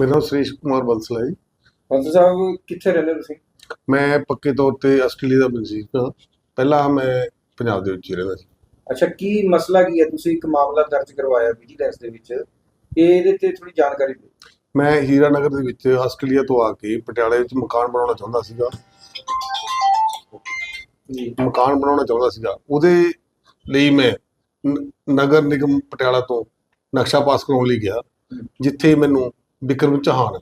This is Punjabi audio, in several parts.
ਮੇਰਾ ਨਾਮ ਸੁਰੇਸ਼ ਕੁਮਾਰ ਬੰਸਲ ਹੈ ਜੀ। ਪੰਤ ਸਾਹਿਬ ਕਿੱਥੇ ਰਹਿੰਦੇ ਹੋ ਤੁਸੀਂ? ਮੈਂ ਪੱਕੇ ਤੌਰ ਤੇ ਆਸਟ੍ਰੇਲੀਆ ਦਾ ਵਸਨੀਕ ਹਾਂ। ਪਹਿਲਾਂ ਮੈਂ ਪੰਜਾਬ ਦੇ ਵਿੱਚ ਹੀ ਰਹਿੰਦਾ ਸੀ। ਅੱਛਾ ਕੀ ਮਸਲਾ ਕੀ ਹੈ? ਤੁਸੀਂ ਇੱਕ ਮਾਮਲਾ ਦਰਜ ਕਰਵਾਇਆ ਵਿਜੀਲੈਂਸ ਦੇ ਵਿੱਚ। ਇਹ ਇਹਦੇ ਤੇ ਥੋੜੀ ਜਾਣਕਾਰੀ ਦਿਓ। ਮੈਂ ਹੀਰਾ ਨਗਰ ਦੇ ਵਿੱਚ ਆਸਟ੍ਰੇਲੀਆ ਤੋਂ ਆ ਕੇ ਪਟਿਆਲੇ ਵਿੱਚ ਮਕਾਨ ਬਣਾਉਣਾ ਚਾਹੁੰਦਾ ਸੀਗਾ। ਜੀ। ਮਕਾਨ ਬਣਾਉਣਾ ਚਾਹੁੰਦਾ ਸੀਗਾ। ਉਹਦੇ ਲਈ ਮੈਂ ਨ- ਨਗਰ ਨਿਗਮ ਪਟਿਆਲਾ ਤੋਂ ਨਕਸ਼ਾ ਪਾਸ ਕਰਾਉਣ ਲਈ ਗਿਆ ਜਿੱਥੇ ਮੈਨੂੰ ਵਿਕਰਮ ਚੌਹਾਨ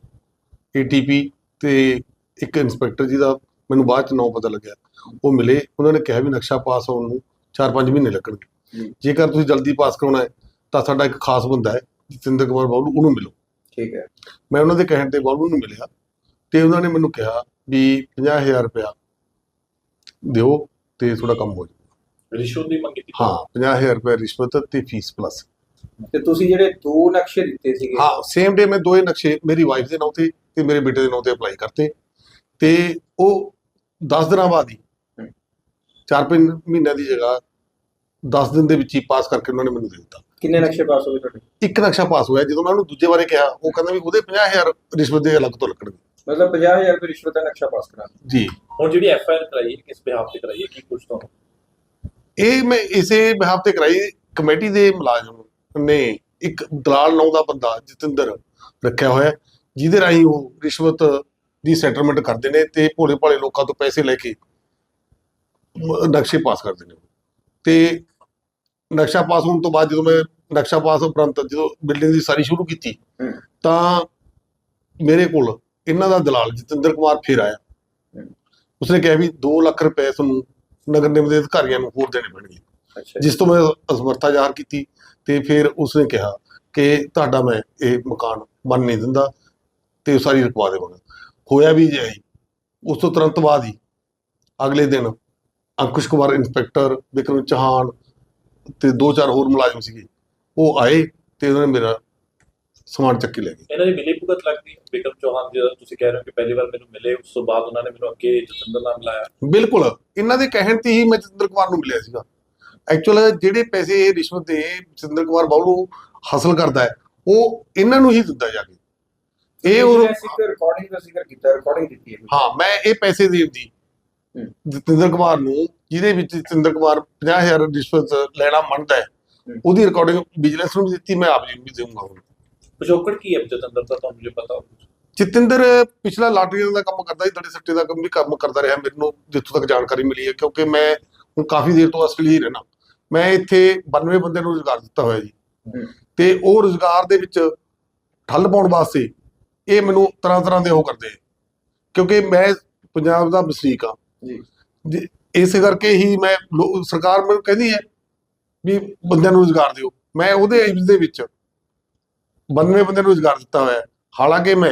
ਏਟੀਪੀ ਤੇ ਇੱਕ ਇੰਸਪੈਕਟਰ ਜੀ ਦਾ ਮੈਨੂੰ ਬਾਅਦ ਚ ਨਾਮ ਪਤਾ ਲੱਗਿਆ। ਉਹ ਮਿਲੇ ਉਹਨਾਂ ਨੇ ਕਿਹਾ ਵੀ ਨਕਸ਼ਾ ਪਾਸ ਹੋਣ ਨੂੰ 4-5 ਮਹੀਨੇ ਲੱਗਣਗੇ। ਜੇਕਰ ਤੁਸੀਂ ਜਲਦੀ ਪਾਸ ਕਰਾਉਣਾ ਹੈ ਤਾਂ ਸਾਡਾ ਇੱਕ ਖਾਸ ਬੰਦਾ ਹੈ ਜਤਿੰਦਰ ਕੁਮਾਰ ਬਾਬੂ ਉਹਨੂੰ ਮਿਲੋ। ਠੀਕ ਹੈ। ਮੈਂ ਉਹਨਾਂ ਦੇ ਕਹਿਣ ਤੇ ਬਾਬੂ ਨੂੰ ਮਿਲਿਆ ਤੇ ਉਹਨਾਂ ਨੇ ਮੈਨੂੰ ਕਿਹਾ ਵੀ 50000 ਰੁਪਇਆ ਦਿਓ ਤੇ ਤੁਹਾਡਾ ਕੰਮ ਹੋ ਜਾਊ ਰਿਸ਼ਵਤ ਦੀ ਮੰਗੀ ਹਾਂ 50000 ਰੁਪਏ ਰਿਸ਼ਵਤ ਤੇ ਫੀਸ ਪਲੱਸ ਤੇ ਤੁਸੀਂ ਜਿਹੜੇ ਦੋ ਨਕਸ਼ੇ ਦਿੱਤੇ ਸੀਗੇ। ਹਾਂ ਸੇਮ ਡੇ ਮੈਂ ਦੋਏ ਨਕਸ਼ੇ ਮੇਰੀ ਵਾਈਫ ਦੇ ਨਾਂ ਤੇ ਤੇ ਮੇਰੇ ਬੇਟੇ ਦੇ ਨਾਂ ਤੇ ਅਪਲਾਈ ਕਰਤੇ। ਤੇ ਉਹ 10 ਦਿਨਾਂ ਬਾਅਦ ਹੀ ਹਮ। 4-5 ਮਹੀਨਿਆਂ ਦੀ ਜਗ੍ਹਾ 10 ਦਿਨ ਦੇ ਵਿੱਚ ਹੀ ਪਾਸ ਕਰਕੇ ਉਹਨਾਂ ਨੇ ਮੈਨੂੰ ਦੇ ਦਿੱਤਾ। ਕਿੰਨੇ ਨਕਸ਼ੇ ਪਾਸ ਹੋਏ ਤੁਹਾਡੇ? ਇੱਕ ਨਕਸ਼ਾ ਪਾਸ ਹੋਇਆ ਜਦੋਂ ਮੈਂ ਉਹਨੂੰ ਦੂਜੇ ਬਾਰੇ ਕਿਹਾ ਉਹ ਕਹਿੰਦਾ ਵੀ ਉਹਦੇ 50000 ਰਿਸ਼ਵਤ ਦੇ ਅਲੱਗ ਤੋਂ ਲੱਗਣਗੇ ਮਤਲਬ 50000 ਰੁਪਏ ਰਿਸ਼ਵਤ ਦਾ ਨਕਸ਼ਾ ਪਾਸ ਕਰਾ ਜੀ। ਹੁਣ ਜਿਹੜੀ ਐਫ ਆਈ ਆਰ ਕਰਾਈ ਹੈ, ਕਿਸ ਬਿਹਾਫ ਤੇ ਕਰਾਈ ਹੈ ਕੀ ਕੁਝ ਤੋਂ ਇਹ ਮੈਂ ਇਸੇ ਬਿਹਾਫ ਤੇ ਕਰਾਈ ਕਮੇਟੀ ਦੇ ਮੁਲਾਜ਼ਮ ਨੇ ਇੱਕ ਦਲਾਲ ਨਾਂ ਦਾ ਬੰਦਾ ਜਤਿੰਦਰ ਰੱਖਿਆ ਹੋਇਆ ਜਿਹਦੇ ਰਾਹੀਂ ਉਹ ਰਿਸ਼ਵਤ ਦੀ ਸੈਟਲਮੈਂਟ ਕਰਦੇ ਨੇ ਤੇ ਭੋਲੇ ਭਾਲੇ ਲੋਕਾਂ ਤੋਂ ਪੈਸੇ ਲੈ ਕੇ ਨਕਸ਼ੇ ਪਾਸ ਕਰਦੇ ਨੇ ਤੇ ਨਕਸ਼ਾ ਪਾਸ ਹੋਣ ਤੋਂ ਬਾਅਦ ਜਦੋਂ ਮੈਂ ਨਕਸ਼ਾ ਪਾਸ ਉਪਰੰਤ ਜਦੋਂ ਬਿਲਡਿੰਗ ਦੀ ਸਾਰੀ ਸ਼ੁਰੂ ਕੀਤੀ। ਤਾਂ ਮੇਰੇ ਕੋਲ ਇਹਨਾਂ ਦਾ ਦਲਾਲ ਜਤਿੰਦਰ ਕੁਮਾਰ ਫਿਰ ਆਇਆ। ਉਸਨੇ ਕਿਹਾ ਵੀ 2 ਲੱਖ ਰੁਪਏ ਤੁਹਾਨੂੰ ਨਗਰ ਨਿਗਮ ਦੇ ਅਧਿਕਾਰੀਆਂ ਨੂੰ ਹੋਰ ਦੇਣੇ ਪੈਣਗੇ ਜਿਸ ਤੋਂ ਮੈਂ ਅਸਮਰਥਾ ਜ਼ਾਹਰ ਕੀਤੀ ਤੇ ਫਿਰ ਉਸਨੇ ਕਿਹਾ ਕਿ ਤੁਹਾਡਾ ਮੈਂ ਇਹ ਮਕਾਨ ਬਣ ਨਹੀਂ ਦਿੰਦਾ ਤੇ ਸਾਰੀ ਰਕਵਾ ਦੇਵਾਂਗਾ। ਹੋਇਆ ਵੀ ਜੇ ਉਸ ਤੋਂ ਤੁਰੰਤ ਬਾਅਦ ਹੀ ਅਗਲੇ ਦਿਨ ਅੰਕੁਸ਼ ਕੁਮਾਰ ਇੰਸਪੈਕਟਰ ਵਿਕਰਮ ਚੌਹਾਨ ਤੇ ਦੋ ਚਾਰ ਹੋਰ ਮੁਲਾਜ਼ਮ ਸੀਗੇ ਉਹ ਆਏ ਤੇ ਉਹਨਾਂ ਨੇ ਮੇਰਾ ਸਮਾਨ ਚੱਕੀ ਲੈ ਗਏ। ਇਹਨਾਂ ਦੀ ਮਿਲੀ ਭੁਗਤ ਲੱਗਦੀ? ਹੈ ਵਿਕਰਮ ਚੌਹਾਨ ਜੀ ਤੁਸੀਂ ਕਹਿ ਰਹੇ ਹੋ ਕਿ ਪਹਿਲੀ ਵਾਰ ਮੈਨੂੰ ਮਿਲੇ ਉਸ ਤੋਂ ਬਾਅਦ ਉਹਨਾਂ ਨੇ ਮੈਨੂੰ ਅੱਗੇ ਜਤਿੰਦਰ ਨਾਲ ਮਿਲਾਇਆ। ਬਿਲਕੁਲ। ਇਹਨਾਂ ਦੇ ਕਹਿਣ ਤੇ ਹੀ ਮੈਂ ਜਤਿੰਦਰ ਕੁਮਾਰ ਨੂੰ ਮਿਲਿਆ ਸੀਗਾ। ਐਕਚੁਅਲ ਜਿਹੜੇ ਪੈਸੇ ਇਹ ਰਿਸ਼ਵਤ ਦੇ ਜਤਿੰਦਰ ਕੁਮਾਰ ਬਾਬੂ ਹਾਸਲ ਕਰਦਾ ਹੈ ਉਹ ਇਹਨਾਂ ਨੂੰ ਹੀ ਦਿੰਦਾ ਜਾ ਕੇ। ਇਹ ਉਹ ਰਿਕਾਰਡਿੰਗ ਦਾ ਜ਼ਿਕਰ ਕੀਤਾ ਰਿਕਾਰਡਿੰਗ ਦਿੱਤੀ ਹੈ। ਹਾਂ ਮੈਂ ਇਹ ਪੈਸੇ ਦੀ ਹੂੰ। ਜਤਿੰਦਰ ਕੁਮਾਰ ਨੂੰ ਜਿਹਦੇ ਵਿੱਚ ਜਤਿੰਦਰ ਕੁਮਾਰ 50000 ਰਿਸ਼ਵਤ ਲੈਣਾ ਮੰਨਦਾ ਹੈ। ਉਹਦੀ ਰਿਕਾਰਡਿੰਗ ਵਿਜੀਲੈਂਸ ਨੂੰ ਵੀ ਦਿੱਤੀ ਮੈਂ ਆਪ ਜੀ ਨੂੰ ਵੀ ਦੇਵਾਂਗਾ ਹੁਣ। ਪਿਛੋਕੜ ਕੀ ਹੈ ਜਤਿੰਦਰ ਦਾ ਤੁਹਾਨੂੰ ਜੇ ਪਤਾ ਹੋਵੇ ਜਤਿੰਦਰ ਪਿਛਲਾ ਲਾਟਰੀਆਂ ਦਾ ਕੰਮ ਕਰਦਾ ਸੀ ਦੜੇ ਸੱਟੇ ਦਾ ਕੰਮ ਵੀ ਕੰਮ ਕਰਦਾ ਰਿਹਾ ਮੈਨੂੰ ਜਿੱਥੋਂ ਤੱਕ ਜਾਣਕਾਰੀ ਮਿਲੀ ਹੈ ਕਿਉਂਕਿ ਮੈਂ ਹੁਣ ਕਾਫੀ ਦੇਰ ਤੋਂ ਆਸਟ੍ਰੇਲੀਆ ਹੀ ਰਹਿਣਾ ਮੈਂ ਇੱਥੇ 92 ਬੰਦਿਆਂ ਨੂੰ ਰੁਜ਼ਗਾਰ ਦਿੱਤਾ ਹੋਇਆ ਜੀ। ਤੇ ਉਹ ਰੁਜ਼ਗਾਰ ਦੇ ਵਿੱਚ ਠੱਲ ਪਾਉਣ ਵਾਸਤੇ ਇਹ ਮੈਨੂੰ ਤਰ੍ਹਾਂ ਤਰ੍ਹਾਂ ਦੇ ਉਹ ਕਰਦੇ। ਕਿਉਂਕਿ ਮੈਂ ਪੰਜਾਬ ਦਾ ਵਸਨੀਕ ਆ ਜੀ ਇਸੇ ਕਰਕੇ ਹੀ ਮੈਂ ਸਰਕਾਰ ਮੈਨੂੰ ਕਹਿੰਦੀ ਹੈ ਵੀ ਬੰਦਿਆਂ ਨੂੰ ਰੁਜ਼ਗਾਰ ਦਿਓ ਮੈਂ ਉਹਦੇ ਏਜ ਦੇ ਵਿੱਚ 92 ਬੰਦਿਆਂ ਨੂੰ ਰੁਜ਼ਗਾਰ ਦਿੱਤਾ ਹੋਇਆ। ਹਾਲਾਂਕਿ ਮੈਂ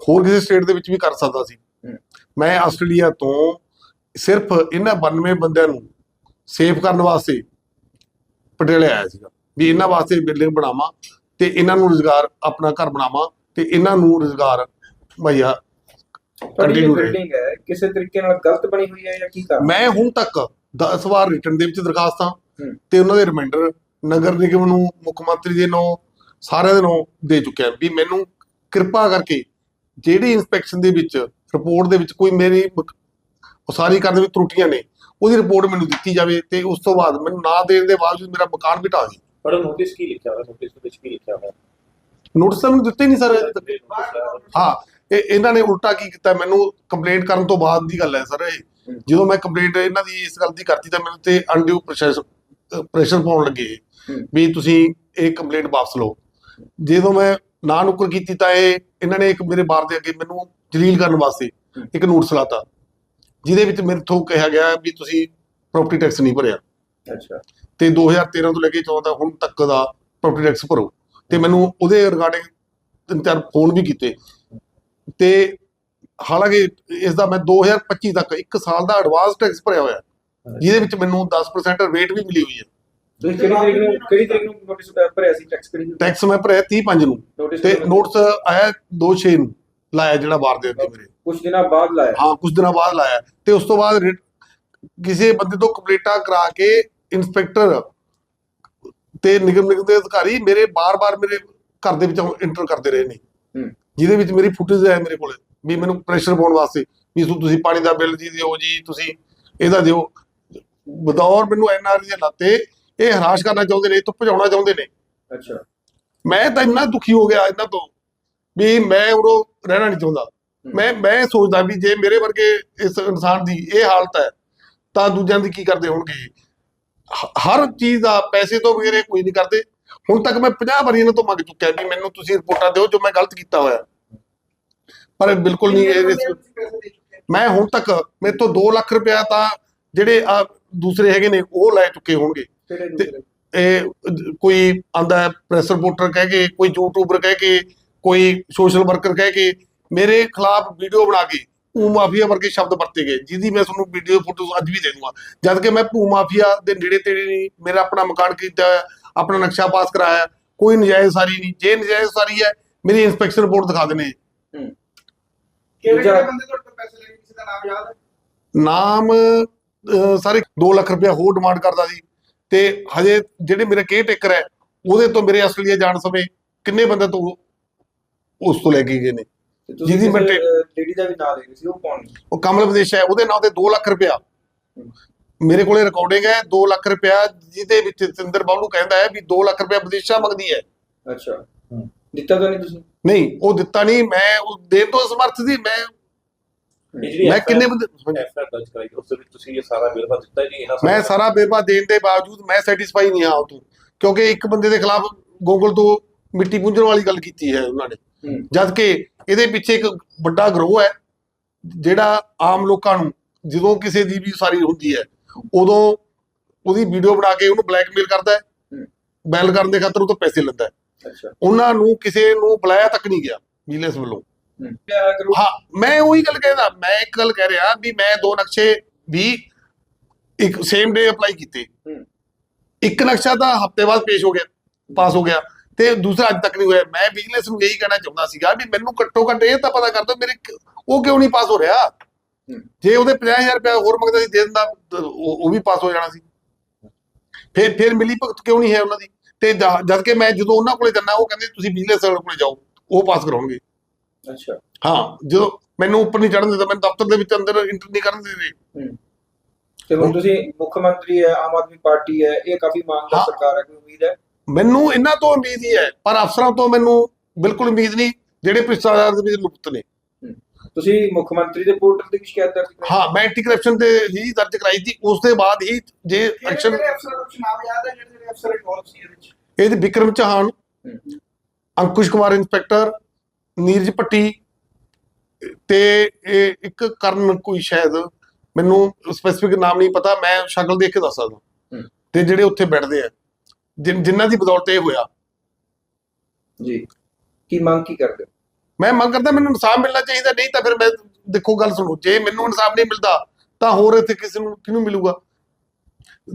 ਹੋਰ ਕਿਸੇ ਸਟੇਟ ਦੇ ਵਿੱਚ ਵੀ ਕਰ ਸਕਦਾ ਸੀ। ਮੈਂ ਆਸਟ੍ਰੇਲੀਆ ਤੋਂ ਸਿਰਫ ਇਹਨਾਂ 92 ਬੰਦਿਆਂ ਨੂੰ ਸੇਵ ਕਰਨ ਵਾਸਤੇ ਪਟਿਆਲੇ ਆਇਆ ਸੀਗਾ ਵੀ ਇਹਨਾਂ ਵਾਸਤੇ ਬਿਲਡਿੰਗ ਬਣਾਵਾਂ ਤੇ ਇਹਨਾਂ ਨੂੰ ਰੁਜ਼ਗਾਰ ਆਪਣਾ ਘਰ ਬਣਾਵਾਂ ਤੇ ਇਹਨਾਂ ਨੂੰ ਰੁਜ਼ਗਾਰ ਰਹੇ। ਬਿਲਡਿੰਗ ਹੈ ਕਿਸੇ ਤਰੀਕੇ ਨਾਲ ਗਲਤ ਬਣੀ ਹੋਈ ਹੈ ਜਾਂ ਕੀ ਕਾਰਨ ਮੈਂ ਹੁਣ ਤੱਕ 10 ਵਾਰ ਰਿਟਰਨ ਦੇ ਵਿੱਚ ਦਰਖਾਸਤਾਂ। ਤੇ ਉਹਨਾਂ ਦੇ ਰਿਮਾਈਂਡਰ ਨਗਰ ਨਿਗਮ ਨੂੰ ਮੁੱਖ ਮੰਤਰੀ ਦੇ ਨਾਂ ਸਾਰਿਆਂ ਦੇ ਨਾਂ ਦੇ ਚੁੱਕਿਆ ਵੀ ਮੈਨੂੰ ਕਿਰਪਾ ਕਰਕੇ ਜਿਹੜੀ ਇਨਸਪੈਕਸ਼ਨ ਦੇ ਵਿੱਚ ਰਿਪੋਰਟ ਦੇ ਵਿੱਚ ਕੋਈ ਮੇਰੀ ਉਸਾਰੀ ਕਰਨ ਦੇ ਵਿੱਚ ਤਰੁੱਟੀਆਂ ਨੇ ਉਹਦੀ ਰਿਪੋਰਟ ਮੈਨੂੰ ਦਿੱਤੀ ਜਾਵੇ ਤੇ ਉਸ ਤੋਂ ਬਾਅਦ ਮੈਨੂੰ ਨਾ ਦੇਣ ਦੇ ਬਾਵਜੂਦ ਮੇਰਾ ਮਕਾਨ ਢਾਹ ਦੇ ਪਰ ਨੋਟਿਸ ਕੀ ਲਿਖਿਆ ਹੋਇਆ? ਨੋਟਿਸ ਵਿੱਚ ਕੀ ਲਿਖਿਆ ਹੋਇਆ? ਨੋਟਿਸ ਤਾਂ ਮੈਨੂੰ ਦਿੱਤੇ ਨਹੀਂ ਸਰ। ਹਾਂ ਇਹ ਇਹਨਾਂ ਨੇ ਉਲਟਾ ਕੀ ਕੀਤਾ? ਮੈਨੂੰ ਕੰਪਲੇਂਟ ਕਰਨ ਤੋਂ ਬਾਅਦ ਦੀ ਗੱਲ ਹੈ ਸਰ ਇਹ। ਜਦੋਂ ਮੈਂ ਕੰਪਲੇਂਟ ਇਹਨਾਂ ਦੀ ਇਸ ਗੱਲ ਦੀ ਕਰਤੀ ਤਾਂ ਮੈਨੂੰ ਤੇ ਅਨਡਿਊ ਪ੍ਰੈਸ਼ਰ ਪ੍ਰੈਸ਼ਰ ਪਾਉਣ ਲੱਗੇ। ਵੀ ਤੁਸੀਂ ਇਹ ਕੰਪਲੇਂਟ ਵਾਪਸ ਲਓ। ਜਦੋਂ ਮੈਂ ਨਾ ਨੁਕਰ ਕੀਤੀ ਤਾਂ ਇਹ ਇਹਨਾਂ ਨੇ ਇੱਕ ਮੇਰੇ ਬਾਰ ਦੇ ਅੱਗੇ ਮੈਨੂੰ ਜਲੀਲ ਕਰਨ ਵਾਸਤੇ। ਇੱਕ ਨੋਟਿਸ ਲਾਤਾ। ਜਿਹਦੇ ਵਿੱਚ ਮੇਰੇ ਤੋਂ ਕਿਹਾ ਗਿਆ ਵੀ ਤੁਸੀਂ ਪ੍ਰਾਪਰਟੀ ਟੈਕਸ ਨਹੀਂ ਭਰਿਆ। ਅੱਛਾ। ਤੇ 2013 ਤੋਂ ਲੈ ਕੇ 14 ਹੁਣ ਤੱਕ ਦਾ ਪ੍ਰਾਪਰਟੀ ਟੈਕਸ ਭਰੋ। ਤੇ ਮੈਨੂੰ ਉਹਦੇ ਰਿਗਾਰਡਿੰਗ ਤਿੰਨ ਚਾਰ ਫੋਨ ਵੀ ਕੀਤੇ। ਤੇ ਹਾਲਾਂਕਿ ਇਸ ਦਾ ਮੈਂ 2025 ਤੱਕ 1 ਸਾਲ ਦਾ ਐਡਵਾਂਸ ਟੈਕਸ ਭਰਿਆ ਹੋਇਆ। ਜਿਹਦੇ ਵਿੱਚ ਮੈਨੂੰ 10% ਰੇਟ ਵੀ ਮਿਲੀ ਹੋਈ ਹੈ। ਕਿਹੜੀ ਤਰੀਕ ਨੂੰ ਕਿਹੜੀ ਤਰੀਕ ਨੂੰ ਨੋਟਿਸ ਭਰਿਆ ਸੀ? ਟੈਕਸ ਕਿਹੜੀ ਟੈਕਸ ਮੈਂ ਭਰਿਆ 30 5 ਨੂੰ। ਤੇ ਨੋਟਿਸ ਆਇਆ 2 6 ਨੂੰ। ਲਾਇਆ ਜਿਹੜਾ ਬਾਰ ਦੇ ਅੱਗੇ ਮੇਰੇ। ਕੁਝ ਦਿਨਾਂ ਬਾਅਦ ਲਾਇਆ। ਹਾਂ ਕੁਝ ਦਿਨਾਂ ਬਾਅਦ ਲਾਇਆ। ਤੇ ਉਸ ਤੋਂ ਬਾਅਦ ਰਿਟ- ਕਿਸੇ ਬੰਦੇ ਤੋਂ ਕੰਪਲੀਟਾਂ ਕਰਾ ਕੇ ਇਨਸਪੈਕਟਰ ਤੇ ਨਿਗਮ ਨਿਗਮ ਦੇ ਅਧਿਕਾਰੀ ਮੇਰੇ ਬਾਰ-ਬਾਰ ਮੇਰੇ ਘਰ ਦੇ ਵਿੱਚ ਇੰਟਰ ਕਰਦੇ ਰਹੇ ਨੇ। ਹੂੰ। ਜਿਹਦੇ ਵਿੱਚ ਮੇਰੀ ਫੁਟੇਜ ਹੈ ਮੇਰੇ ਕੋਲ ਵੀ ਮੈਨੂੰ ਪ੍ਰੈਸ਼ਰ ਪਾਉਣ ਵਾਸਤੇ ਵੀ ਤੁ- ਤੁਸੀਂ ਪਾਣੀ ਦਾ ਬਿੱਲ ਜੀ ਦਿਓ ਜੀ ਤੁਸੀਂ ਇਹਦਾ ਦਿਓ। ਬਦੌਰ ਮੈਨੂੰ ਐਨਆਰਜੀ ਦੇ ਨਾਤੇ ਇਹ ਹਰਾਸ਼ ਕਰਨਾ ਚਾਹੁੰਦੇ ਨੇ ਇਹ ਤੋਂ ਭਜਾਉਣਾ ਚਾਹੁੰਦੇ ਨੇ। ਅੱਛਾ। ਮੈਂ ਤਾਂ ਇੰਨਾ ਦੁਖੀ ਹੋ ਗਿਆ ਇਹਨਾਂ ਤੋਂ ਵੀ ਮੈਂ ਉਰੋਂ ਰਹਿਣਾ ਨਹੀਂ ਚਾਹੁੰਦਾ। ਮੈਂ ਮੈਂ ਸੋਚਦਾ ਵੀ ਜੇ ਮੇਰੇ ਵਰਗੇ ਇਸ ਇਨਸਾਨ ਦੀ ਇਹ ਹਾਲਤ ਹੈ ਤਾਂ ਦੂਜਿਆਂ ਦੀ ਕੀ ਕਰਦੇ ਹੋਣਗੇ? ਹਰ ਚੀਜ਼ ਦਾ ਪੈਸੇ ਤੋਂ ਬਗੈਰ ਕੋਈ ਨਹੀਂ ਕਰਦੇ। ਹੁਣ ਤੱਕ ਮੈਂ 50 ਵਾਰੀ ਇਹਨਾਂ ਤੋਂ ਮੰਗ ਚੁੱਕਿਆ ਵੀ ਮੈਨੂੰ ਤੁਸੀਂ ਰਿਪੋਰਟਾਂ ਦਿਓ ਜੋ ਮੈਂ ਗਲਤ ਕੀਤਾ ਹੋਇਆ। ਪਰ ਬਿਲਕੁਲ ਨਹੀਂ ਇਹ ਮੈਂ ਹੁਣ ਤੱਕ ਮੇਰੇ ਤੋਂ 2 ਲੱਖ ਰੁਪਇਆ ਤਾਂ ਜਿਹੜੇ ਆ ਦੂਸਰੇ ਹੈਗੇ ਨੇ ਉਹ ਲੈ ਚੁੱਕੇ ਹੋਣਗੇ। ਇਹ ਕੋਈ ਆਂਦਾ ਪ੍ਰੈਸ ਰਿਪੋਰਟਰ ਕਹਿ ਕੇ ਕੋਈ ਯੂਟਿਊਬਰ ਕਹਿ ਕੇ ਕੋਈ ਸੋਸ਼ਲ ਵਰਕਰ ਕਹਿ ਕੇ ਮੇਰੇ ਖਿਲਾਫ ਵੀਡੀਓ ਬਣਾ ਕੇ ਭੂ ਮਾਫੀਆ ਵਰਗੇ ਸ਼ਬਦ ਵਰਤੇ ਗਏ ਜਿਹਦੀ ਮੈਂ ਤੁਹਾਨੂੰ ਵੀਡੀਓ ਫੋਟੋ ਅੱਜ ਵੀ ਦੇ ਦੂੰਗਾ। ਜਦ ਕਿ ਮੈਂ ਭੂ ਮਾਫੀਆ ਦੇ ਨੇੜੇ ਤੇੜੇ ਨਹੀਂ ਮੇਰਾ ਆਪਣਾ ਮਕਾਨ ਕੀਤਾ ਆਪਣਾ ਨਕਸ਼ਾ ਪਾਸ ਕਰਾਇਆ ਕੋਈ ਨਜਾਇਜ਼ ਸਾਰੀ ਨਹੀਂ। ਜੇ ਨਜਾਇਜ਼ ਸਾਰੀ ਹੈ ਮੇਰੀ ਇਨਸਪੈਕਸ਼ਨ ਰਿਪੋਰਟ ਦਿਖਾ ਦੇਣੇ ਕਿਹੜੇ ਦੂਜਾ- ਕਿਹੜੇ ਬੰਦੇ ਤੁਹਾਡੇ ਤੋਂ ਪੈਸੇ ਲੈ ਕੇ ਕਿਸੇ ਦਾ ਨਾਮ ਯਾਦ ਹੈ? ਨਾਮ ਸਾਰੇ 2 ਲੱਖ ਰੁਪਇਆ ਹੋਰ ਡਿਮਾਂਡ ਕਰਦਾ ਸੀ। ਤੇ ਹਜੇ ਜਿਹੜੇ ਮੇਰੇ ਕੇਅਰ ਟੇਕਰ ਹੈ ਉਹਦੇ ਤੋਂ ਮੇਰੇ ਆਸਟ੍ਰੇਲੀਆ ਜਾਣ ਸਮੇਂ ਕਿੰਨੇ ਬੰਦੇ ਤੋਂ ਉਸ ਤੋਂ ਲੈ ਕੇ ਗਏ ਨੇ ਜਿਹਦੀ ਮੈਂ ਲੇਡੀ ਦਾ ਵੀ ਨਾਂ ਲੈ ਰਹੇ ਸੀ ਉਹ ਕੌਣ ਉਹ ਕਮਲ ਵਿਦੇਸ਼ ਹੈ ਉਹਦੇ ਨਾਂ ਤੇ 2 ਲੱਖ ਰੁਪਇਆ ਮੇਰੇ ਕੋਲੇ ਰਿਕਾਰਡਿੰਗ ਹੈ 2 ਲੱਖ ਰੁਪਇਆ ਜਿਹਦੇ ਵਿੱਚ ਸਿੰਦਰ ਬਾਬੂ ਕਹਿੰਦਾ ਹੈ ਵੀ 2 ਲੱਖ ਰੁਪਇਆ ਵਿਦੇਸ਼ਾ ਮੰਗਦੀ ਹੈ ਅੱਛਾ। ਦਿੱਤਾ ਤਾਂ ਨਹੀਂ ਤੁਸੀਂ ਨਹੀਂ ਉਹ ਦਿੱਤਾ ਨਹੀਂ ਮੈਂ ਉਹ ਦੇਣ ਤੋਂ ਸਮਰਥ ਸੀ ਮੈਂ ਮੈਂ ਕਿੰਨੇ ਬੰਦੇ। ਐਫਆਰ ਦਰਜ ਕਰਾਈ ਉਸ ਦੇ ਵਿੱਚ ਤੁਸੀਂ ਇਹ ਸਾਰਾ ਵੇਰਵਾ ਦਿੱਤਾ ਜੀ ਇਹਨਾਂ ਮੈਂ ਸਾਰਾ ਬੇਬਾ ਦੇਣ ਦੇ ਬਾਵਜੂਦ ਮੈਂ ਸੈਟੀਸਫਾਈ ਨਹੀਂ ਹਾਂ ਉਹ ਤੋਂ ਕਿਉਂਕਿ ਇੱਕ ਬੰਦੇ ਦੇ ਖਿਲਾਫ ਗੂਗਲ ਤੋਂ ਮਿੱਟੀ ਪੁੰਝਣ ਵਾਲੀ ਗੱਲ ਕੀਤੀ ਹੈ ਉਹਨਾਂ ਨੇ ਹੂੰ। ਜਦ ਕਿ ਇਹਦੇ ਪਿੱਛੇ ਇੱਕ ਵੱਡਾ ਗਰੋਹ ਹੈ ਜਿਹੜਾ ਆਮ ਲੋਕਾਂ ਨੂੰ ਜਦੋਂ ਕਿਸੇ ਦੀ ਵੀ ਸਾਰੀ ਹੁੰਦੀ ਹੈ ਉਦੋਂ ਉਹਦੀ ਵੀਡੀਓ ਬਣਾ ਕੇ ਉਹਨੂੰ ਬਲੈਕਮੇਲ ਕਰਦਾ ਹੈ। ਬੈਲ ਕਰਨ ਦੇ ਖਾਤਰ ਉਹ ਤੋਂ ਪੈਸੇ ਲੈਂਦਾ ਹੈ। ਅੱਛਾ। ਉਹਨਾਂ ਨੂੰ ਕਿਸੇ ਨੂੰ ਬੁਲਾਇਆ ਤੱਕ ਨਹੀਂ ਗਿਆ ਵਿਜੀਲੈਂਸ ਵੱਲੋਂ। ਹਾਂ। ਮੈਂ ਉਹੀ ਗੱਲ ਕਹਿੰਦਾ ਮੈਂ ਇੱਕ ਗੱਲ ਕਹਿ ਰਿਹਾ ਵੀ ਮੈਂ ਦੋ ਨਕਸ਼ੇ ਵੀ ਇੱਕ ਸੇਮ ਡੇ ਅਪਲਾਈ ਕੀਤੇ। ਇੱਕ ਨਕਸ਼ਾ ਤਾਂ ਹਫ਼ਤੇ ਬਾਅਦ ਪੇਸ਼ ਹੋ ਗਿਆ ਪਾਸ ਹੋ ਗਿਆ। ਤੇ ਦੂਸਰਾ ਅੱਜ ਤੱਕ ਨਹੀਂ ਹੋਇਆ। ਮੈਂ ਬਿਜ਼ਨਸ ਨੂੰ ਇਹੀ ਕਹਿਣਾ ਚਾਹੁੰਦਾ ਸੀਗਾ ਵੀ ਮੈਨੂੰ ਘੱਟੋ ਘੱਟ ਇਹ ਤਾਂ ਪਤਾ ਕਰ ਦਿਓ ਮੇਰੇ ਕ- ਉਹ ਕਿਉਂ ਨਹੀਂ ਪਾਸ ਹੋ ਰਿਹਾ। ਜੇ ਉਹਦੇ 50000 ਰੁਪਏ ਹੋਰ ਮੰਗਦਾ ਸੀ ਦੇ ਦਿੰਦਾ ਉਹ ਵੀ ਪਾਸ ਹੋ ਜਾਣਾ ਸੀ। ਫਿਰ ਫਿਰ ਮਿਲੀ ਭਗਤ ਕਿਉਂ ਨਹੀਂ ਹੈ ਉਹਨਾਂ ਦੀ? ਤੇ ਜਦ ਕਿ ਮੈਂ ਜਦੋਂ ਉਹਨਾਂ ਕੋਲੇ ਜਾਂਦਾ ਉਹ ਕਹਿੰਦੇ ਤੁਸੀਂ ਬਿਜ਼ਨਸ ਵਾਲੇ ਕੋਲੇ ਜਾਓ ਉਹ ਪਾਸ ਕਰਾਉਣਗੇ। ਅੱਛਾ। ਹਾਂ ਜਦੋਂ ਮੈਨੂੰ ਉੱਪਰ ਨਹੀਂ ਚੜਨ ਦਿੰਦਾ ਮੈਨੂੰ ਦਫ਼ਤਰ ਦੇ ਵਿੱਚ ਅੰਦਰ ਇੰਟਰ ਨਹੀਂ ਕਰਨ ਦਿੰਦੇ। ਤੇ ਹੁਣ ਤੁਸੀਂ ਮੁੱਖ ਮੰਤਰੀ ਹੈ ਆਮ ਆਦਮੀ ਪਾਰਟੀ ਹੈ ਇਹ ਕਾਫੀ ਹਾਂ। ਸਰਕਾਰ ਹੈ ਕੋਈ ਉਮੀਦ ਹੈ। ਮੈਨੂੰ ਇਹਨਾਂ ਤੋਂ ਉਮੀਦ ਹੀ ਹੈ ਪਰ ਅਫਸਰਾਂ ਤੋਂ ਮੈਨੂੰ ਬਿਲਕੁਲ ਉਮੀਦ ਨਹੀਂ ਜਿਹੜੇ ਭ੍ਰਿਸ਼ਟਾਚਾਰ ਦੇ ਵਿੱਚ ਲੁਪਤ ਨੇ ਤੁਸੀਂ ਮੁੱਖ ਮੰਤਰੀ ਦੇ ਪੋਰਟਲ ਤੇ ਕੀ ਸ਼ਿਕਾਇਤ ਦਰਜ ਕਰਾਈ ਹਾਂ ਮੈਂ ਐਂਟੀ ਕਰਪਸ਼ਨ ਤੇ ਹੀ ਦਰਜ ਕਰਾਈ ਸੀ ਉਸ ਦੇ ਬਾਅਦ ਹੀ ਜੇ ਐਕਸ਼ਨ ਕਿਹੜੇ ਅਫਸਰ ਦਾ ਕੁਛ ਨਾਮ ਯਾਦ ਹੈ ਜਿਹੜੇ ਜਿਹੜੇ ਅਫਸਰ ਇਨਵੋਲਵ ਸੀ ਇਹਦੇ ਵਿੱਚ ਇਹਦੇ ਵਿਕਰਮ ਚੌਹਾਨ। ਅੰਕੁਸ਼ ਕੁਮਾਰ ਇੰਸਪੈਕਟਰ ਨੀਰਜ ਭੱਟੀ ਤੇ ਇਹ ਇੱਕ ਕਰਨ ਕੋਈ ਸ਼ਾਇਦ ਮੈਨੂੰ ਸਪੈਸੀਫਿਕ ਨਾਮ ਨਹੀਂ ਪਤਾ ਮੈਂ ਸ਼ਕਲ ਦੇਖ ਕੇ ਦੱਸ ਸਕਦਾ। ਤੇ ਜਿਹੜੇ ਉੱਥੇ ਬੈਠਦੇ ਆ ਜਿਨ- ਜਿਨ੍ਹਾਂ ਦੀ ਬਦੌਲਤ ਇਹ ਹੋਇਆ। ਜੀ। ਕੀ ਮੰਗ ਕੀ ਕਰਦੇ ਹੋ? ਮੈਂ ਮੰਗ ਕਰਦਾ ਮੈਨੂੰ ਇਨਸਾਫ ਮਿਲਣਾ ਚਾਹੀਦਾ ਨਹੀਂ ਤਾਂ ਫਿਰ ਮੈਂ ਦੇਖੋ ਗੱਲ ਸੁਣੋ ਜੇ ਮੈਨੂੰ ਇਨਸਾਫ ਨਹੀਂ ਮਿਲਦਾ ਤਾਂ ਹੋਰ ਇੱਥੇ ਕਿਸੇ ਨੂੰ ਕਿਹਨੂੰ ਮਿਲੂਗਾ?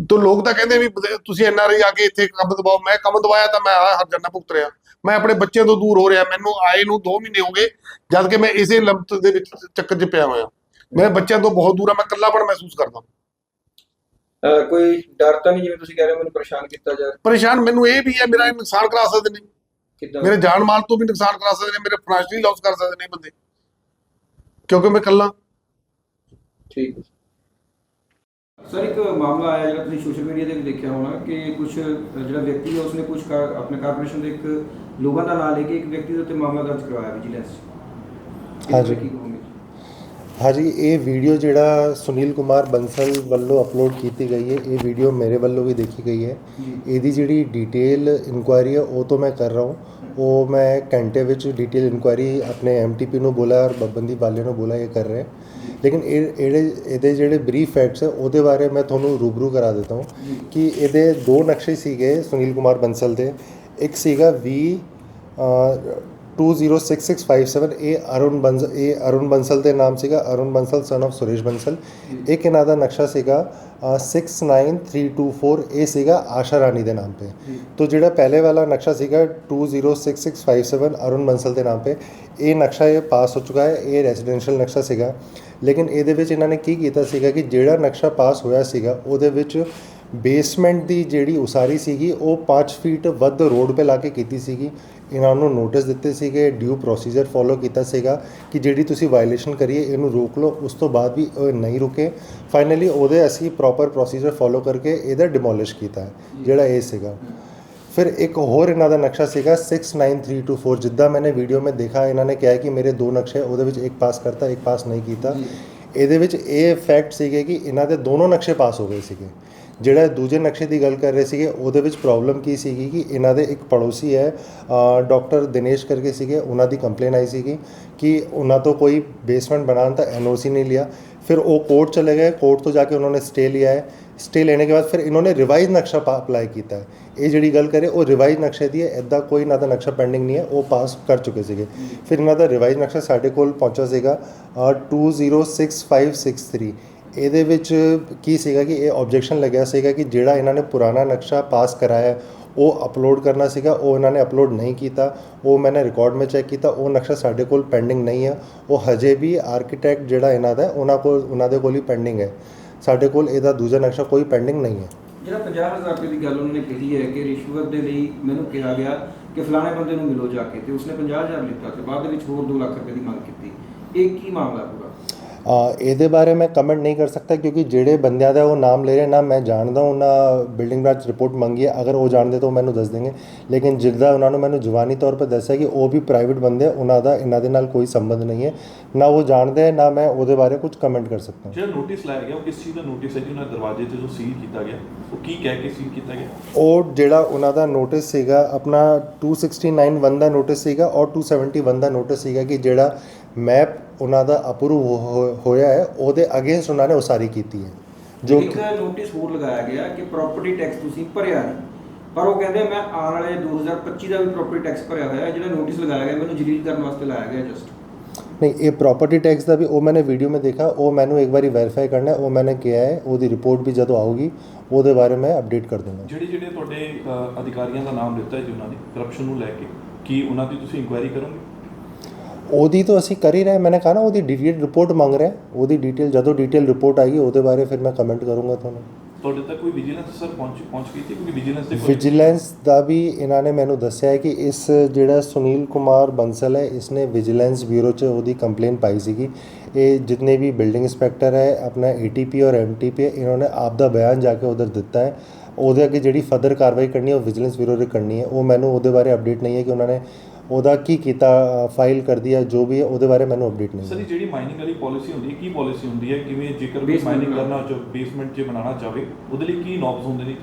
ਤੋਂ ਲੋਕ ਤਾਂ ਕਹਿੰਦੇ ਵੀ ਬਦ- ਤੁਸੀਂ ਐਨਆਰਆਈ ਆ ਕੇ ਇੱਥੇ ਕੰਮ ਦਬਾਓ ਮੈਂ ਕੰਮ ਦਵਾਇਆ ਤਾਂ ਮੈਂ ਆਹ ਹਰਜਾਨਾ ਭੁਗਤ ਰਿਹਾ। ਮੈਂ ਆਪਣੇ ਬੱਚਿਆਂ ਤੋਂ ਦੂਰ ਹੋ ਰਿਹਾ ਮੈਨੂੰ ਆਏ ਨੂੰ 2 ਮਹੀਨੇ ਹੋ ਗਏ ਜਦ ਕਿ ਮੈਂ ਇਸੇ ਲੰਬਤ ਦੇ ਵਿੱਚ ਚੱਕਰ 'ਚ ਪਿਆ ਹੋਇਆ। ਮੈਂ ਬੱਚਿਆਂ ਤੋਂ ਬਹੁਤ ਦੂਰ ਆ ਮੈਂ ਇਕੱਲਾਪਣ ਮਹਿਸੂਸ ਕਰਦਾ। ਕੋਈ ਡਰ ਤਾਂ ਨਹੀਂ ਜਿਵੇਂ ਤੁਸੀਂ ਕਹਿ ਰਹੇ ਹੋ ਮੈਨੂੰ ਪਰੇਸ਼ਾਨ ਕੀਤਾ ਜਾ ਰਿਹਾ? ਪਰੇਸ਼ਾਨ ਮੈਨੂੰ ਇਹ ਵੀ ਹੈ ਮੇਰਾ ਇਹ ਨੁਕਸਾਨ ਕਰਾ ਸਕਦੇ ਨੇ। ਕਿੱਦਾਂ? ਮੇਰੇ ਜਾਨ ਮਾਲ ਤੋਂ ਵੀ ਨੁਕਸਾਨ ਕਰਾ ਸਕਦੇ ਨੇ ਮੇਰੇ ਫਾਈਨੈਂਸ਼ੀਅਲੀ ਲਾਸ ਕਰ ਸਕਦੇ ਨੇ ਬੰਦੇ। ਕਿਉਂਕਿ ਮੈਂ ਇਕੱਲਾ। ਠੀਕ ਹੈ। ਸਰ ਇੱਕ ਮਾਮਲਾ ਆਇਆ ਜਿਹੜਾ ਤੁਸੀਂ ਸੋਸ਼ਲ ਮੀਡੀਆ ਤੇ ਵੀ ਦੇਖਿਆ ਹੋਣਾ ਕਿ ਕੁਝ ਜਿਹੜਾ ਵਿਅਕਤੀ ਹੈ ਉਸਨੇ ਕੁਝ ਆਪਣੇ ਕਾਰਪੋਰੇਸ਼ਨ ਦੇ ਇੱਕ ਲੋਕਾਂ ਦਾ ਨਾਮ ਲੈ ਕੇ ਇੱਕ ਵਿਅਕਤੀ ਦੇ ਉੱਤੇ ਮਾਮਲਾ ਦਰਜ ਕਰਵਾਇਆ ਵਿਜੀਲੈਂਸ ਹਾਂਜੀ। ਹਾਂਜੀ ਇਹ ਵੀਡੀਓ ਜਿਹੜਾ ਸੁਨੀਲ ਕੁਮਾਰ ਬੰਸਲ ਵੱਲੋਂ ਅਪਲੋਡ ਕੀਤੀ ਗਈ ਹੈ ਇਹ ਵੀਡੀਓ ਮੇਰੇ ਵੱਲੋਂ ਵੀ ਦੇਖੀ ਗਈ ਹੈ। ਇਹਦੀ ਜਿਹੜੀ ਡਿਟੇਲ ਇਨਕੁਆਇਰੀ ਹੈ ਉਹ ਤੋਂ ਮੈਂ ਕਰ ਰਹਾ ਹੂੰ। ਉਹ ਮੈਂ ਘੰਟੇ ਵਿੱਚ ਡਿਟੇਲ ਇਨਕੁਆਇਰੀ ਆਪਣੇ ਐਮਟੀਪੀ ਨੂੰ ਬੋਲਾ ਔਰ ਬੱਬੰਦੀ ਵਾਲੇ ਨੂੰ ਬੋਲਾ ਇਹ ਕਰ ਰਹੇ। ਲੇਕਿਨ ਇਹ ਇਹਦੇ ਇਹਦੇ ਜਿਹੜੇ ਬਰੀਫ ਫੈਕਟਸ ਹੈ ਉਹਦੇ ਬਾਰੇ ਮੈਂ ਤੁਹਾਨੂੰ ਰੂਬਰੂ ਕਰਾ ਦਿੰਦਾ ਹਾਂ ਕਿ ਇਹਦੇ ਦੋ ਨਕਸ਼ੇ ਸੀਗੇ ਸੁਨੀਲ ਕੁਮਾਰ ਬੰਸਲ ਦੇ। ਇੱਕ ਸੀਗਾ ਵੀ 206657 ਇਹ ਅਰੁਣ ਬੰਸਲ ਇਹ ਅਰੁਣ ਬੰਸਲ ਦੇ ਨਾਮ ਸੀਗਾ ਅਰੁਣ ਬੰਸਲ ਸਨ ਆਫ ਸੁਰੇਸ਼ ਬੰਸਲ ਇੱਕ ਇਹਨਾਂ ਦਾ ਨਕਸ਼ਾ ਸੀਗਾ 69324 ਇਹ ਸੀਗਾ ਆਸ਼ਾ ਰਾਣੀ ਦੇ ਨਾਮ ਤੇ। ਤੋਂ ਜਿਹੜਾ ਪਹਿਲੇ ਵਾਲਾ ਨਕਸ਼ਾ ਸੀਗਾ 206657 ਅਰੁਣ ਬੰਸਲ ਦੇ ਨਾਮ ਤੇ। ਇਹ ਨਕਸ਼ਾ ਇਹ ਪਾਸ ਹੋ ਚੁੱਕਾ ਹੈ ਇਹ ਰੈਜ਼ੀਡੈਂਸ਼ੀਅਲ ਨਕਸ਼ਾ ਸੀਗਾ। ਲੇਕਿਨ ਇਹਦੇ ਵਿੱਚ ਇਹਨਾਂ ਨੇ ਕੀ ਕੀਤਾ ਸੀਗਾ ਕਿ ਜਿਹੜਾ ਨਕਸ਼ਾ ਪਾਸ ਹੋਇਆ ਸੀਗਾ ਉਹਦੇ ਵਿੱਚ ਬੇਸਮੈਂਟ ਦੀ ਜਿਹੜੀ ਉਸਾਰੀ ਸੀਗੀ ਉਹ 5 ਫੀਟ ਵੱਧ ਰੋਡ 'ਤੇ ਲਾ ਕੇ ਕੀਤੀ ਸੀਗੀ। ਇਹਨਾਂ ਨੂੰ ਨੋਟਿਸ ਦਿੱਤੇ ਸੀਗੇ ਡਿਊ ਪ੍ਰੋਸੀਜਰ ਫੋਲੋ ਕੀਤਾ ਸੀਗਾ ਕਿ ਜਿਹੜੀ ਤੁਸੀਂ ਵਾਇਲੇਸ਼ਨ ਕਰੀਏ ਇਹਨੂੰ ਰੋਕ ਲਓ ਉਸ ਤੋਂ ਬਾਅਦ ਵੀ ਉਹ ਨਹੀਂ ਰੁਕੇ। ਫਾਈਨਲੀ ਉਹਦੇ ਅਸੀਂ ਪ੍ਰੋਪਰ ਪ੍ਰੋਸੀਜਰ ਫੋਲੋ ਕਰਕੇ ਇਹਦਾ ਡਿਮੋਲਿਸ਼ ਕੀਤਾ ਜਿਹੜਾ ਇਹ ਸੀਗਾ। ਫਿਰ ਇੱਕ ਹੋਰ ਇਹਨਾਂ ਦਾ ਨਕਸ਼ਾ ਸੀਗਾ 69324 ਜਿੱਦਾਂ ਮੈंने ਵੀਡੀਓ में ਦੇਖਾ ਇਹਨਾਂ ਨੇ ਕਿਹਾ ਕਿ ਮੇਰੇ ਦੋ ਨਕਸ਼ੇ ਉਹਦੇ ਵਿੱਚ ਇੱਕ ਪਾਸ ਕਰਤਾ ਇੱਕ ਪਾਸ ਨਹੀਂ ਕੀਤਾ। ਇਹਦੇ ਵਿੱਚ ਇਹ ਫੈਕਟ ਸੀਗੇ ਕਿ ਇਹਨਾਂ ਦੇ ਦੋਨੋਂ ਨਕਸ਼ੇ ਪਾਸ ਹੋ ਗਏ ਸੀਗੇ। ਜਿਹੜਾ ਦੂਜੇ ਨਕਸ਼ੇ ਦੀ ਗੱਲ ਕਰ ਰਹੇ ਸੀਗੇ ਉਹਦੇ ਵਿੱਚ ਪ੍ਰੋਬਲਮ ਕੀ ਸੀਗੀ ਕਿ ਇਹਨਾਂ ਦੇ ਇੱਕ ਪੜੋਸੀ ਹੈ ਡਾਕਟਰ ਦਿਨੇਸ਼ ਕਰਕੇ ਸੀਗੇ ਉਹਨਾਂ ਦੀ ਕੰਪਲੇਨ ਆਈ ਸੀਗੀ ਕਿ ਉਹਨਾਂ ਤੋਂ ਕੋਈ ਬੇਸਮੈਂਟ ਬਣਾਉਣ ਦਾ ਐਨਓਸੀ ਨਹੀਂ ਲਿਆ। ਫਿਰ ਉਹ ਕੋਰਟ ਚਲੇ ਗਏ ਕੋਰਟ ਤੋਂ ਜਾ ਕੇ ਉਹਨਾਂ ਨੇ ਸਟੇ ਲਿਆ ਹੈ। ਸਟੇ ਲੈਣੇ ਕੇ ਬਾਅਦ ਫਿਰ ਇਹਨਾਂ ਨੇ ਰਿਵਾਈਜ਼ ਨਕਸ਼ਾ ਅਪਲਾਈ ਕੀਤਾ ਹੈ। ਇਹ ਜਿਹੜੀ ਗੱਲ ਕਰੇ ਉਹ ਰਿਵਾਈਜ਼ ਨਕਸ਼ੇ ਦੀ ਹੈ ਐਦਾਂ ਕੋਈ ਇਹਨਾਂ ਦਾ ਨਕਸ਼ਾ ਪੈਂਡਿੰਗ ਨਹੀਂ ਹੈ ਉਹ ਪਾਸ ਕਰ ਚੁੱਕੇ ਸੀਗੇ। ਫਿਰ ਇਹਨਾਂ ਦਾ ਰਿਵਾਈਜ਼ ਨਕਸ਼ਾ ਸਾਡੇ ਕੋਲ ਪਹੁੰਚਾ ਸੀਗਾ ਅ, 206563 ਇਹਦੇ ਵਿੱਚ ਕੀ ਸੀਗਾ ਕਿ ਇਹ ਆਬਜੈਕਸ਼ਨ ਲੱਗਿਆ ਸੀਗਾ ਕਿ ਜਿਹੜਾ ਇਹਨਾਂ ਨੇ ਪੁਰਾਣਾ ਨਕਸ਼ਾ ਪਾਸ ਕਰਾਇਆ, ਉਹ ਅਪਲੋਡ ਕਰਨਾ ਸੀਗਾ, ਉਹ ਇਹਨਾਂ ਨੇ ਅਪਲੋਡ ਨਹੀਂ ਕੀਤਾ, ਉਹ ਮੈਨੇ ਰਿਕਾਰਡ में ਚੈੱਕ ਕੀਤਾ, ਉਹ ਨਕਸ਼ਾ ਸਾਡੇ ਕੋਲ ਪੈਂਡਿੰਗ ਨਹੀਂ ਹੈ ਉਹ ਹਜੇ ਵੀ ਆਰਕੀਟੈਕਟ ਜਿਹੜਾ ਇਹਨਾਂ ਦਾ ਉਹਨਾਂ ਕੋਲ, ਉਹਨਾਂ ਦੇ ਕੋਲ ਹੀ ਪੈਂਡਿੰਗ ਹੈ। ਸਾਡੇ ਕੋਲ ਇਹਦਾ ਦੂਜਾ ਨਕਸ਼ਾ ਕੋਈ ਪੈਂਡਿੰਗ ਨਹੀਂ ਹੈ। ਜਿਹੜਾ 50000 ਰੁਪਏ ਦੀ ਗੱਲ ਉਹਨਾਂ ਨੇ ਕਹੀ ਹੈ ਕਿ ਰਿਸ਼ਵਤ ਦੇ ਲਈ ਮੈਨੂੰ ਕਿਹਾ ਗਿਆ ਕਿ ਫਲਾਣੇ ਬੰਦੇ ਨੂੰ ਮਿਲੋ ਜਾ ਕੇ ਤੇ ਉਸਨੇ 50000 ਲਿੱਤਾ ਤੇ ਬਾਅਦ ਦੇ ਵਿੱਚ ਹੋਰ 2 ਲੱਖ ਰੁਪਏ ਦੀ ਮੰਗ ਕੀਤੀ। ਇਹ ਕੀ ਮਾਮਲਾ ਪੂਰਾ? ਇਹਦੇ ਬਾਰੇ ਮੈਂ ਕਮੈਂਟ ਨਹੀਂ ਕਰ ਸਕਦਾ ਕਿਉਂਕਿ ਜਿਹੜੇ ਬੰਦਿਆਂ ਦਾ ਉਹ ਨਾਮ ਲੈ ਰਹੇ ਨਾ ਮੈਂ ਜਾਣਦਾ ਉਹਨਾਂ ਬਿਲਡਿੰਗ ਬ੍ਰਾਂਚ ਰਿਪੋਰਟ ਮੰਗੀ ਹੈ ਅਗਰ ਉਹ ਜਾਣਦੇ ਤਾਂ ਉਹ ਮੈਨੂੰ ਦੱਸ ਦੇਣਗੇ। ਲੇਕਿਨ ਜਿੱਦਾਂ ਉਹਨਾਂ ਨੂੰ ਮੈਨੂੰ ਜਵਾਨੀ ਤੌਰ 'ਤੇ ਦੱਸਿਆ ਕਿ ਉਹ ਵੀ ਪ੍ਰਾਈਵੇਟ ਬੰਦੇ ਆ, ਉਹਨਾਂ ਦਾ ਇਹਨਾਂ ਦੇ ਨਾਲ ਕੋਈ ਸੰਬੰਧ ਨਹੀਂ ਹੈ। ਨਾ ਉਹ ਜਾਣਦੇ ਨਾ ਮੈਂ ਉਹਦੇ ਬਾਰੇ ਕੁਝ ਕਮੈਂਟ ਕਰ ਸਕਦਾ। ਜਿਹੜਾ ਨੋਟਿਸ ਲਾਇਆ ਗਿਆ ਉਹ ਕਿਸ ਚੀਜ਼ ਦਾ ਨੋਟਿਸ ਹੈ ਜੀ? ਉਹਨਾਂ ਦਰਵਾਜ਼ੇ ਤੇ ਜੋ ਸੀਲ ਕੀਤਾ ਗਿਆ ਉਹ ਕੀ ਕਹਿ ਕੇ ਸੀਲ ਕੀਤਾ ਗਿਆ? ਉਹ ਜਿਹੜਾ ਉਹਨਾਂ ਦਾ ਨੋਟਿਸ ਸੀਗਾ ਆਪਣਾ 269 ਦਾ ਨੋਟਿਸ ਸੀਗਾ ਔਰ 271 ਦਾ ਨੋਟਿਸ ਸੀਗਾ ਕਿ ਜਿਹੜਾ ਮੈਪ ਉਹਨਾਂ ਦਾ ਅਪਰੂਵ ਹੋਇਆ ਹੈ ਉਹਦੇ ਅਗੇਂਸਟ ਉਹਨਾਂ ਨੇ ਉਸਾਰੀ ਕੀਤੀ ਹੈ ਜੋ ਇੱਕ ਨੋਟਿਸ ਹੋਰ ਲਗਾਇਆ ਗਿਆ ਕਿ ਪ੍ਰਾਪਰਟੀ ਟੈਕਸ ਤੁਸੀਂ ਭਰਿਆ ਨਹੀਂ ਪਰ ਉਹ ਕਹਿੰਦੇ ਮੈਂ ਆਉਣ ਵਾਲੇ 2025 ਦਾ ਵੀ ਪ੍ਰਾਪਰਟੀ ਟੈਕਸ ਭਰਿਆ ਹੋਇਆ ਹੈ ਜਿਹੜਾ ਨੋਟਿਸ ਲਗਾਇਆ ਗਿਆ ਮੈਨੂੰ ਜਲੀਲ ਕਰਨ ਵਾਸਤੇ ਲਾਇਆ ਗਿਆ ਜਸਟ नहीं ये प्रॉपर्टी टैक्स का भी वो मैंने वीडियो में देखा वो मैंने एक बार वेरीफाई करना है वो मैंने किया है ਉਹਦੀ ਰਿਪੋਰਟ ਵੀ ਜਦੋਂ ਆਊਗੀ ਉਹਦੇ ਬਾਰੇ ਮੈਂ ਅਪਡੇਟ ਕਰ ਦੂੰਗਾ ਜਿਹੜੇ ਜਿਹੜੇ ਤੁਹਾਡੇ ਅ, ਅਧਿਕਾਰੀਆਂ ਦਾ ਨਾਮ ਦਿੱਤਾ ਹੈ ਜੀ ਉਹਨਾਂ ਨੇ ਕਰਪਸ਼ਨ ਨੂੰ ਲੈ ਕੇ ਕੀ ਉਹਨਾਂ ਦੀ ਤੁਸੀਂ ਇਨਕੁਆਇਰੀ ਕਰੋਗੇ ਉਹਦੀ ਤੋਂ ਅਸੀਂ ਕਰ ਹੀ ਰਹੇ ਮੈਨੇ ਕਹਾ ਨਾ ਉਹਦੀ ਡਿਟੇਲ ਰਿਪੋਰਟ ਮੰਗ ਰਿਹਾ। ਉਹਦੀ ਡਿਟੇਲ ਜਦੋਂ ਡਿਟੇਲ ਰਿਪੋਰਟ ਆਏਗੀ ਉਹਦੇ ਬਾਰੇ ਫਿਰ ਮੈਂ ਕਮੈਂਟ ਕਰੂੰਗਾ ਤੁਹਾਨੂੰ। ਤੁਹਾਡੇ ਤੱਕ ਕੋਈ ਵਿਜੀਲੈਂਸ ਸਰ ਪਹੁੰਚ ਪਹੁੰਚ ਗਈ ਸੀ? ਕਿਉਂਕਿ ਵਿਜੀਲੈਂਸ ਦੇ ਵਿਜੀਲੈਂਸ ਦਾ ਵੀ ਇਹਨਾਂ ਨੇ ਮੈਨੂੰ ਦੱਸਿਆ ਹੈ ਕਿ ਇਸ ਜਿਹੜਾ ਸੁਨੀਲ ਕੁਮਾਰ ਬੰਸਲ ਹੈ ਇਸਨੇ ਵਿਜੀਲੈਂਸ ਬਿਊਰੋ 'ਚ ਉਹਦੀ ਕੰਪਲੇਂਟ ਪਾਈ ਸੀਗੀ। ਇਹ ਜਿੰਨੇ ਵੀ ਬਿਲਡਿੰਗ ਇੰਸਪੈਕਟਰ ਹੈ ਆਪਣਾ ਏਟੀਪੀ ਔਰ ਐਮਟੀਪੀ ਇਹਨਾਂ ਨੇ ਆਪ ਦਾ ਬਿਆਨ ਜਾ ਕੇ ਉਧਰ ਦਿੱਤਾ ਹੈ। ਉਹਦੇ ਅੱਗੇ ਜਿਹੜੀ ਫਰਦਰ ਕਾਰਵਾਈ ਕਰਨੀ ਹੈ ਉਹ ਵਿਜੀਲੈਂਸ ਬਿਊਰੋ ਨੇ ਕਰਨੀ ਹੈ। ਉਹ ਮੈਨੂੰ ਉਹਦੇ ਬਾਰੇ ਅਪਡੇਟ ਨਹੀਂ ਹੈ ਕਿ ਉਹਨਾਂ ਨੇ ਉਹਦਾ ਕੀ ਕੀਤਾ ਫਾਈਲ ਕਰ ਦਿਆ ਜੋ ਵੀ ਹੈ ਉਹਦੇ ਬਾਰੇ ਮੈਨੂੰ ਅਪਡੇਟ ਨਹੀਂ ਸਰ ਹੈ ਇਹ ਜਿਹੜੀ ਮਾਈਨਿੰਗ ਵਾਲੀ ਪਾਲਿਸੀ ਹੁੰਦੀ ਹੈ ਕੀ ਪਾਲਿਸੀ ਹੁੰਦੀ ਹੈ ਕਿਵੇਂ ਜੇਕਰ ਕੋਈ Basement ਮਾਈਨਿੰਗ ਬਣਾਉਣਾ। ਕਰਨਾ ਚਾਹੇ ਬੇਸਮੈਂਟ 'ਚ ਬਣਾਉਣਾ ਚਾਹਵੇ ਉਹਦੇ ਲਈ ਕੀ ਨੌਬਸ ਹੁੰਦੇ ਨੇ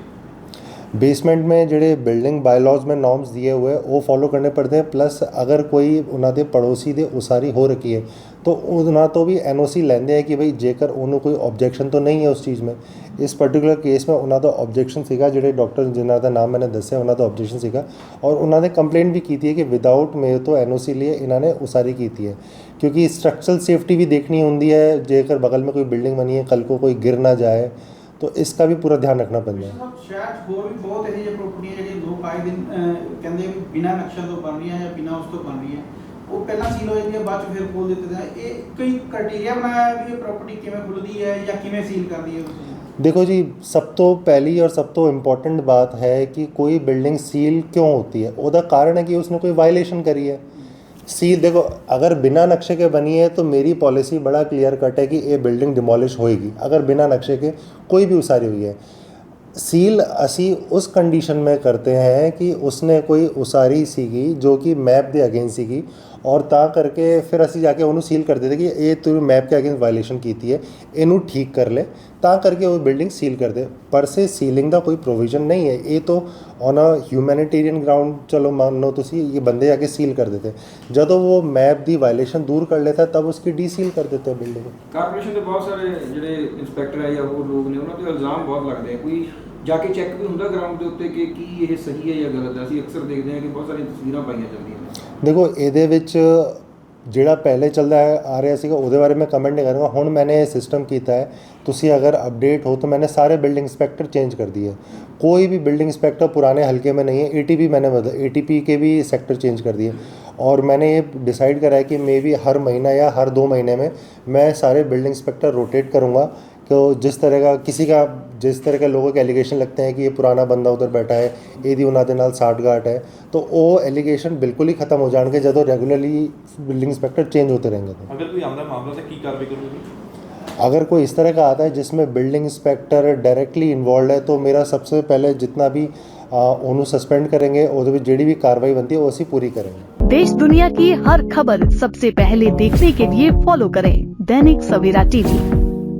बेसमेंट में ਜਿਹੜੇ ਬਿਲਡਿੰਗ ਬਾਇਲਾਜ਼ में नॉर्म्स दिए हुए हैं वो फॉलो करने पड़ते हैं प्लस अगर कोई ਉਹਨਾਂ ਦੇ ਪੜੋਸੀ ਦੇ ਉਸਾਰੀ ਹੋ ਰੱਖੀ ਹੈ तो ਉਹਨਾਂ ਤੋਂ ਵੀ ਐਨਓਸੀ ਲੈਂਦੇ ਆ ਕਿ ਭਈ ਜੇਕਰ ਉਹਨੂੰ ਕੋਈ ਆਬਜੈਕਸ਼ਨ ਤੋਂ ਨਹੀਂ ਹੈ ਉਸ ਚੀਜ਼ ਮੇ ਇਸ ਪਾਰਟਿਕੂਲਰ ਕੇਸ ਮੇ ਉਹਨਾਂ ਦਾ ਆਬਜੈਕਸ਼ਨ ਸੀਗਾ ਜਿਹੜੇ ਡਾਕਟਰ ਜਿਨ੍ਹਾਂ ਦਾ ਨਾਮ ਮੈਨੇ ਦੱਸਿਆ ਉਹਨਾਂ ਦਾ ਆਬਜੈਕਸ਼ਨ ਸੀਗਾ ਔਰ ਉਹਨਾਂ ਨੇ ਕੰਪਲੇਂਟ ਵੀ ਕੀਤੀ ਹੈ ਕਿ ਵਿਦਆਊਟ ਮੇਰੇ ਤੋਂ ਐਨਓਸੀ ਲਈ ਇਹਨਾਂ ਨੇ ਉਸਾਰੀ ਕੀਤੀ ਹੈ क्योंकि स्ट्रक्चरल सेफ्टी भी देखनी होती है, जेकर बगल में कोई बिल्डिंग बनी है, कल को कोई गिर ना जाए, तो इसका भी पूरा ध्यान रखना ਪੈਂਦਾ ਹੈ ਸ਼ਾਇਦ ਹੋਰ ਵੀ ਬਹੁਤ ਇਹੋ ਜਿਹੇ ਪ੍ਰਾਪਰਟੀਆਂ ਜਿਹੜੇ ਲੋਕ ਆਏ ਦਿਨ ਕਹਿੰਦੇ ਬਿਨਾ ਨਕਸ਼ਾ ਤੋਂ ਬਣ ਰਹੀਆਂ ਜਾਂ ਬਿਨਾ ਉਸ ਤੋਂ ਬਣ ਰਹੀਆਂ ਉਹ ਪਹਿਲਾਂ ਸੀਲ ਹੋ ਜਾਂਦੀਆਂ ਬਾਅਦ ਚ ਫਿਰ ਖੋਲ ਦਿੱਤੇ ਜਾਂਦੇ ਇਹ ਕੋਈ ਕ੍ਰਾਈਟੇਰੀਆ ਬਣਾਇਆ ਹੈ ਵੀ ਇਹ ਪ੍ਰਾਪਰਟੀ ਕਿਵੇਂ ਖੁੱਲਦੀ ਹੈ ਜਾਂ ਕਿਵੇਂ ਸੀਲ ਕਰਦੀ ਹੈ ਤੁਸੀਂ देखो जी सब तो पहली और सब तो इम्पोर्टेंट बात है कि कोई बिल्डिंग सील क्यों होती है ਉਹਦਾ ਕਾਰਨ ਹੈ ਕਿ ਉਸਨੇ ਕੋਈ ਵਾਇਲੇਸ਼ਨ ਕਰੀ ਹੈ सील देखो अगर बिना नक्शे के बनी है तो मेरी पॉलिसी बड़ा क्लियर कट है कि ये बिल्डिंग डिमोलिश होएगी अगर बिना नक्शे के कोई भी उसारी हुई है ਸੀਲ ਅਸੀਂ ਉਸ ਕੰਡੀਸ਼ਨ में करते हैं ਕਿ ਉਸਨੇ ਕੋਈ ਉਸਾਰੀ ਸੀਗੀ ਜੋ ਕਿ ਮੈਪ ਦੇ ਅਗੇਂਸਟ ਸੀਗੀ ਔਰ ਤਾਂ ਕਰਕੇ ਫਿਰ ਅਸੀਂ ਜਾ ਕੇ ਉਹਨੂੰ ਸੀਲ ਕਰ ਦਿੱਤੇ ਕਿ ਇਹ ਤੂੰ ਮੈਪ ਕੇ ਅਗੇਂਸਟ ਵਾਇਲੇਸ਼ਨ ਕੀਤੀ ਹੈ, ਇਹਨੂੰ ਠੀਕ ਕਰ ਲੈ। ਤਾਂ ਕਰਕੇ ਉਹ ਬਿਲਡਿੰਗ ਸੀਲ ਕਰ ਦੇ। ਪਰ ਸੇ ਸੀਲਿੰਗ ਦਾ ਕੋਈ ਪ੍ਰੋਵੀਜ਼ਨ ਨਹੀਂ ਹੈ। ਇਹ ਤੋਂ ਔਨ ਅ ਹਿਊਮੈਨਿਟੇਰੀਅਨ ਗਰਾਊਂਡ ਚਲੋ ਮੰਨ ਲਓ ਤੁਸੀਂ ਇਹ ਬੰਦੇ ਆ ਕੇ ਸੀਲ ਕਰ ਦਿੱਤੇ। ਜਦੋਂ ਉਹ ਮੈਪ ਦੀ ਵਾਇਲੇਸ਼ਨ ਦੂਰ ਕਰ ਲੈਤਾ, ਤਬ ਉਸ ਡੀ ਸੀਲ ਕਰ ਦਿੱਤੇ ਬਿਲਡਿੰਗ ਕਾਰਪੋਰੇਸ਼ਨ ਦੇ ਬਹੁਤ ਸਾਰੇ ਜਿਹੜੇ ਇਨਸਪੈਕਟਰ ਆਏ ਜਾਂ ਲੋਕ ਨੇ, ਉਹਨਾਂ ਤੇ ਇਲਜ਼ਾਮ ਬਹੁਤ ਲੱਗਦੇ ਆ। ਕੋਈ ਜਾ ਕੇ ਚੈੱਕ ਵੀ ਹੁੰਦਾ ਗਰਾਊਂਡ ਦੇ ਉੱਤੇ ਕਿ ਕੀ ਇਹ ਸਹੀ ਹੈ ਜਾਂ ਗਲਤ ਹੈ। ਅਸੀਂ ਅਕਸਰ ਦੇਖਦੇ ਹਾਂ ਕਿ ਬਹੁਤ ਸਾਰੀਆਂ ਤਸਵੀਰਾਂ ਪਾਈਆਂ ਜਾਂਦੀਆਂ ਨੇ। देखो ये जोड़ा पहले चलता है, आ रहा ਸੀਗਾ ਉਹਦੇ ਬਾਰੇ ਮੈਂ ਕਮੈਂਟ ਨਹੀਂ ਕਰਾਂਗਾ ਹੁਣ ਮੈਨੇ सिस्टम किया है तुम अगर अपडेट हो तो मैंने सारे बिल्डिंग इंस्पेक्टर चेंज कर दिए। कोई भी बिल्डिंग इंस्पेक्टर पुराने हल्के में नहीं है एटीपी मैंने बदल पी के भी सेक्टर चेंज कर दिए। और मैंने ये डिसाइड करा है कि मे बी हर महीना या हर दो महीने में मैं सारे बिल्डिंग इंस्पेक्टर रोटेट करूँगा। तो जिस तरह का किसी का जिस तरह के लोगों के एलिगेशन लगते हैं कि ये पुराना बंदा उधर बैठा है ਇਹਦੀ ਉਹਨਾਂ ਦੇ ਨਾਲ ਸਾਠਗਾਠ ਹੈ तो वो एलिगेशन बिल्कुल ही खत्म हो जाएंगे ਜਦੋਂ रेगुलरली बिल्डिंग इंस्पेक्टर चेंज होते रहेंगे तो ਅਗਰ ਕੋਈ ਆਉਂਦਾ ਮਾਮਲਾ ਤਾਂ ਕੀ ਕਾਰਵਾਈ ਕਰੋਗੇ अगर कोई इस तरह का आता है जिसमें बिल्डिंग इंस्पेक्टर डायरेक्टली इन्वॉल्व है तो मेरा सबसे पहले जितना भी ਉਹਨੂੰ सस्पेंड करेंगे ਉਹਦੇ ਵਿੱਚ ਜਿਹੜੀ ਵੀ ਕਾਰਵਾਈ बनती है वो ਅਸੀਂ पूरी करेंगे देश दुनिया की हर खबर सबसे पहले देखने के लिए फॉलो करें दैनिक सवेरा टीवी